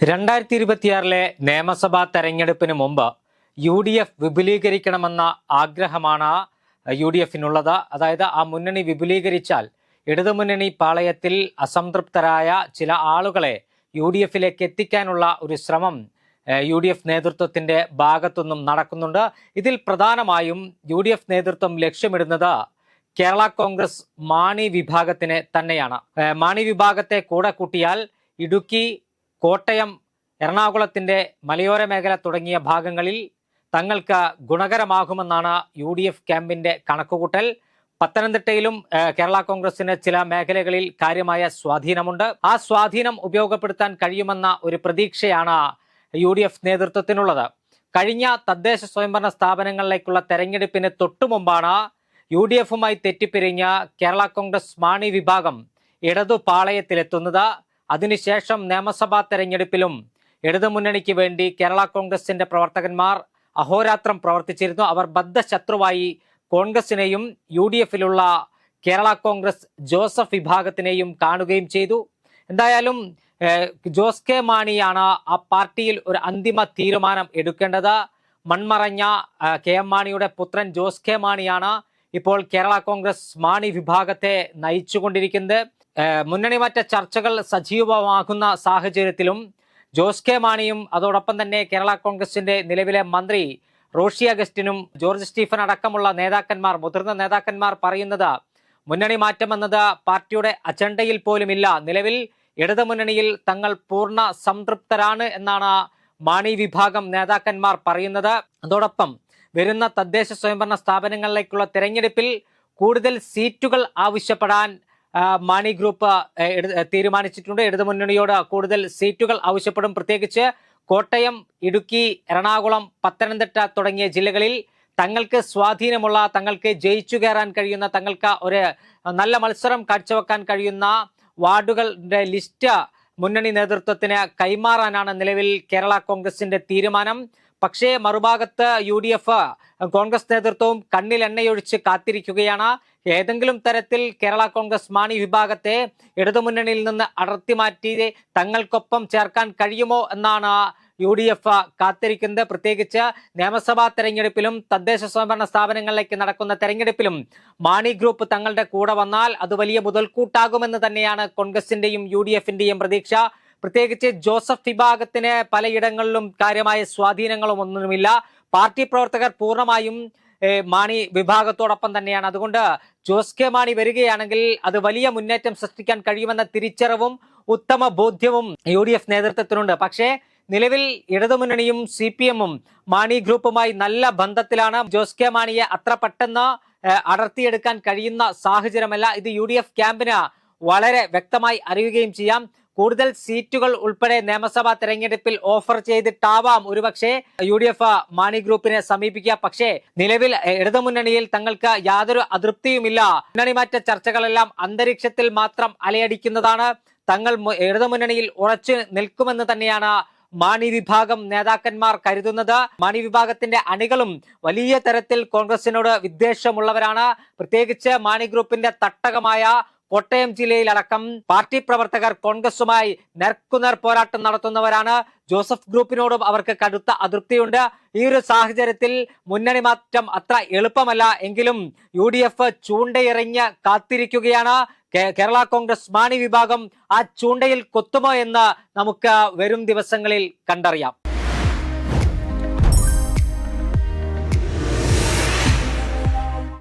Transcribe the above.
രണ്ടായിരത്തി ഇരുപത്തിയാറിലെ നിയമസഭാ തെരഞ്ഞെടുപ്പിന് മുമ്പ് യു ഡി എഫ് വിപുലീകരിക്കണമെന്ന ആഗ്രഹമാണ് യു ഡി എഫിനുള്ളത് അതായത് ആ മുന്നണി വിപുലീകരിച്ചാൽ ഇടതുമുന്നണി പാളയത്തിൽ അസംതൃപ്തരായ ചില ആളുകളെ യു ഡി എഫിലേക്ക് എത്തിക്കാനുള്ള ഒരു ശ്രമം യു ഡി എഫ് നേതൃത്വത്തിന്റെ ഭാഗത്തുനിന്നും നടക്കുന്നുണ്ട്. ഇതിൽ പ്രധാനമായും യു ഡി എഫ് നേതൃത്വം ലക്ഷ്യമിടുന്നത് കേരള കോൺഗ്രസ് മാണി വിഭാഗത്തിനെ തന്നെയാണ്. മാണി വിഭാഗത്തെ കൂടെ കൂട്ടിയാൽ ഇടുക്കി കോട്ടയം എറണാകുളത്തിന്റെ മലയോര മേഖല തുടങ്ങിയ ഭാഗങ്ങളിൽ തങ്ങൾക്ക് ഗുണകരമാകുമെന്നാണ് യു ഡി എഫ് ക്യാമ്പിന്റെ കണക്കുകൂട്ടൽ. പത്തനംതിട്ടയിലും കേരള കോൺഗ്രസിന് ചില മേഖലകളിൽ കാര്യമായ സ്വാധീനമുണ്ട്. ആ സ്വാധീനം ഉപയോഗപ്പെടുത്താൻ കഴിയുമെന്ന ഒരു പ്രതീക്ഷയാണ് യു ഡി എഫ് നേതൃത്വത്തിനുള്ളത്. കഴിഞ്ഞ തദ്ദേശ സ്വയംഭരണ സ്ഥാപനങ്ങളിലേക്കുള്ള തെരഞ്ഞെടുപ്പിന് തൊട്ടുമുമ്പാണ് യു ഡി എഫുമായി തെറ്റിപ്പിരിഞ്ഞ കേരള കോൺഗ്രസ് മാണി വിഭാഗം ഇടതു പാളയത്തിലെത്തുന്നത്. അതിനുശേഷം നിയമസഭാ തെരഞ്ഞെടുപ്പിലും ഇടതുമുന്നണിക്ക് വേണ്ടി കേരള കോൺഗ്രസിന്റെ പ്രവർത്തകന്മാർ അഹോരാത്രം പ്രവർത്തിച്ചിരുന്നു. അവർ ബദ്ധശത്രുവായി കോൺഗ്രസിനെയും യു ഡി എഫിലുള്ള കേരള കോൺഗ്രസ് ജോസഫ് വിഭാഗത്തിനെയും കാണുകയും ചെയ്തു. എന്തായാലും ജോസ് കെ മാണിയാണ് ആ പാർട്ടിയിൽ ഒരു അന്തിമ തീരുമാനം എടുക്കേണ്ടത്. മൺമറഞ്ഞ കെ എം മാണിയുടെ പുത്രൻ ജോസ് കെ മാണിയാണ് ഇപ്പോൾ കേരള കോൺഗ്രസ് മാണി വിഭാഗത്തെ നയിച്ചുകൊണ്ടിരിക്കുന്നത്. മുന്നണി മാറ്റ ചർച്ചകൾ സജീവമാകുന്ന സാഹചര്യത്തിലും ജോസ് കെ മാണിയും അതോടൊപ്പം തന്നെ കേരള കോൺഗ്രസിന്റെ നിലവിലെ മന്ത്രി റോഷി അഗസ്റ്റിനും ജോർജ് സ്റ്റീഫൻ അടക്കമുള്ള നേതാക്കന്മാർ മുതിർന്ന നേതാക്കന്മാർ പറയുന്നത് മുന്നണി മാറ്റമെന്നത് പാർട്ടിയുടെ അജണ്ടയിൽ പോലുമില്ല. നിലവിൽ ഇടതുമുന്നണിയിൽ തങ്ങൾ പൂർണ സംതൃപ്തരാണ് എന്നാണ് മാണി വിഭാഗം നേതാക്കന്മാർ പറയുന്നത്. അതോടൊപ്പം വരുന്ന തദ്ദേശ സ്വയംഭരണ സ്ഥാപനങ്ങളിലേക്കുള്ള തെരഞ്ഞെടുപ്പിൽ കൂടുതൽ സീറ്റുകൾ ആവശ്യപ്പെടാൻ മാണി ഗ്രൂപ്പ് തീരുമാനിച്ചിട്ടുണ്ട് ഇട- തീരുമാനിച്ചിട്ടുണ്ട്. ഇടതുമുന്നണിയോട് കൂടുതൽ സീറ്റുകൾ ആവശ്യപ്പെടും. പ്രത്യേകിച്ച് കോട്ടയം ഇടുക്കി എറണാകുളം പത്തനംതിട്ട തുടങ്ങിയ ജില്ലകളിൽ തങ്ങൾക്ക് സ്വാധീനമുള്ള തങ്ങൾക്ക് ജയിച്ചു കയറാൻ കഴിയുന്ന തങ്ങൾക്ക് ഒരു നല്ല മത്സരം കാഴ്ചവെക്കാൻ കഴിയുന്ന വാർഡുകളുടെ ലിസ്റ്റ് മുന്നണി നേതൃത്വത്തിന് കൈമാറാനാണ് നിലവിൽ കേരള കോൺഗ്രസിന്റെ തീരുമാനം. പക്ഷേ മറുഭാഗത്ത് യു ഡി എഫ് കോൺഗ്രസ് നേതൃത്വവും കണ്ണിൽ എണ്ണയൊഴിച്ച് കാത്തിരിക്കുകയാണ്. ഏതെങ്കിലും തരത്തിൽ കേരള കോൺഗ്രസ് മാണി വിഭാഗത്തെ ഇടതുമുന്നണിയിൽ നിന്ന് അടർത്തി മാറ്റി തങ്ങൾക്കൊപ്പം ചേർക്കാൻ കഴിയുമോ എന്നാണ് യു ഡി എഫ് കാത്തിരിക്കുന്നത്. പ്രത്യേകിച്ച് നിയമസഭാ തെരഞ്ഞെടുപ്പിലും തദ്ദേശ സ്വയംഭരണ സ്ഥാപനങ്ങളിലേക്ക് നടക്കുന്ന തെരഞ്ഞെടുപ്പിലും മാണി ഗ്രൂപ്പ് തങ്ങളുടെ കൂടെ വന്നാൽ അത് വലിയ മുതൽക്കൂട്ടാകുമെന്ന് തന്നെയാണ് കോൺഗ്രസിന്റെയും യു ഡി എഫിന്റെയും പ്രതീക്ഷ. പ്രത്യേകിച്ച് ജോസഫ് വിഭാഗത്തിന് പലയിടങ്ങളിലും കാര്യമായ സ്വാധീനങ്ങളും ഒന്നുമില്ല പാർട്ടി പ്രവർത്തകർ പൂർണമായും മാണി വിഭാഗത്തോടൊപ്പം തന്നെയാണ്. അതുകൊണ്ട് ജോസ് കെ മാണി വരികയാണെങ്കിൽ അത് വലിയ മുന്നേറ്റം സൃഷ്ടിക്കാൻ കഴിയുമെന്ന തിരിച്ചറിവും ഉത്തമ ബോധ്യവും യു ഡി എഫ് നേതൃത്വത്തിനുണ്ട്. പക്ഷേ നിലവിൽ ഇടതുമുന്നണിയും സി പി എമ്മും മാണി ഗ്രൂപ്പുമായി നല്ല ബന്ധത്തിലാണ്. ജോസ് കെ മാണിയെ അത്ര പെട്ടെന്ന് അടർത്തിയെടുക്കാൻ കഴിയുന്ന സാഹചര്യമല്ല. ഇത് യു ഡി എഫ് ക്യാമ്പിന് വളരെ വ്യക്തമായി അറിയുകയും ചെയ്യാം. കൂടുതൽ സീറ്റുകൾ ഉൾപ്പെടെ നിയമസഭാ തെരഞ്ഞെടുപ്പിൽ ഓഫർ ചെയ്തിട്ടാവാം ഒരുപക്ഷെ യു ഡി എഫ് മാണി ഗ്രൂപ്പിനെ സമീപിക്കുക. പക്ഷേ നിലവിൽ ഇടതുമുന്നണിയിൽ തങ്ങൾക്ക് യാതൊരു അതൃപ്തിയുമില്ല. മുന്നണി മാറ്റ ചർച്ചകളെല്ലാം അന്തരീക്ഷത്തിൽ മാത്രം അലയടിക്കുന്നതാണ്. തങ്ങൾ ഇടതുമുന്നണിയിൽ ഉറച്ചു നിൽക്കുമെന്ന് തന്നെയാണ് മാണി വിഭാഗം നേതാക്കന്മാർ കരുതുന്നത്. മാണി വിഭാഗത്തിന്റെ അണികളും വലിയ തരത്തിൽ കോൺഗ്രസിനോട് വിദ്വേഷമുള്ളവരാണ്. പ്രത്യേകിച്ച് മാണി ഗ്രൂപ്പിന്റെ തട്ടകമായ കോട്ടയം ജില്ലയിലടക്കം പാർട്ടി പ്രവർത്തകർ കോൺഗ്രസുമായി നേർക്കുനേർ പോരാട്ടം നടത്തുന്നവരാണ്. ജോസഫ് ഗ്രൂപ്പിനോടും അവർക്ക് കടുത്ത അതൃപ്തിയുണ്ട്. ഈ ഒരു സാഹചര്യത്തിൽ മുന്നണി മാറ്റം അത്ര എളുപ്പമല്ല എങ്കിലും യു ഡി എഫ് ചൂണ്ടയിറങ്ങി കാത്തിരിക്കുകയാണ്. കേരള കോൺഗ്രസ് മാണി വിഭാഗം ആ ചൂണ്ടയിൽ കൊത്തുമോ എന്ന് നമുക്ക് വരും ദിവസങ്ങളിൽ കണ്ടറിയാം.